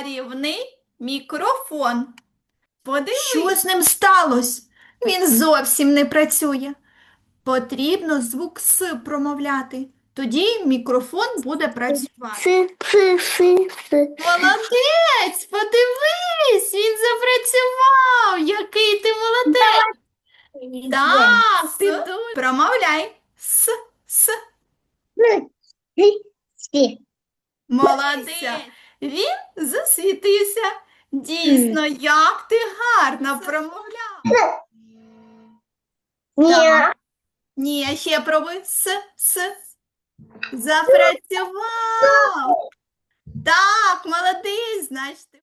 чарівний мікрофон. Подивись. Що з ним сталося? Він зовсім не працює. Потрібно звук С промовляти. Тоді мікрофон буде працювати. Молодець, подивись, він запрацював. Який ти молодець. Так, ти дуже. Промовляй. С, с. Си. Молодець. Він засвітився. Дійсно, як ти гарно промовляв. Ні. Ні, ще пробуй. С, с. Запрацював. Так, молодець, значить.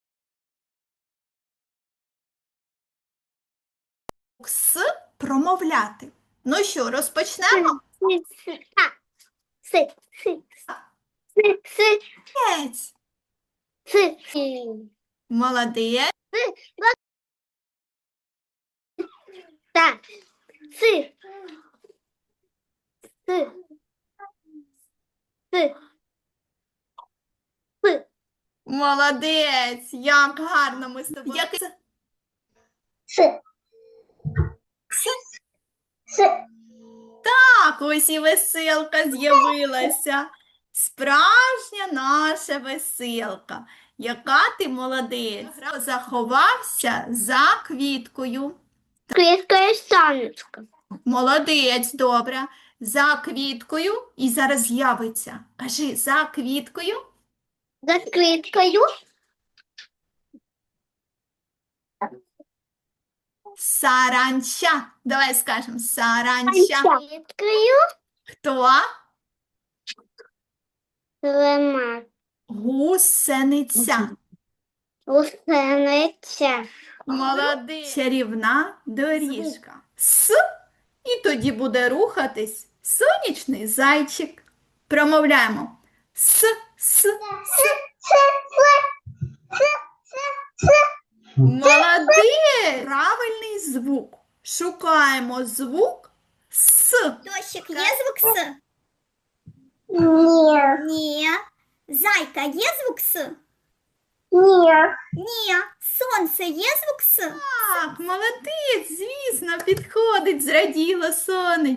С промовляти. Ну що, розпочнемо? Си, си, Молодець. си. Си. Молодець. Так. Си. Си. Си. Си. Молодець. Як гарно ми з тобою. Як... Си. Си. Так, ось і веселка з'явилася. Справжня наша веселка. Яка ти молодець. Заховався за квіткою. Квітка і сонечко. Молодець, добре. За квіткою і зараз з'явиться. Кажи, за квіткою. За квіткою. Саранча. Давай скажемо саранча. За Квіткою. Хто? Лима. Гусениця. Гусениця. Молодець. Чарівна доріжка. С. І тоді буде рухатись сонячний зайчик. Промовляємо. С, с, Молодець! Правильний звук. Шукаємо звук С. Дощик, є звук С? Ні. Ні. Зайка, є звук С? Ні. Ні. Сонце, є звук С? Так, молодець, звісно, підходить, зраділо сонечко.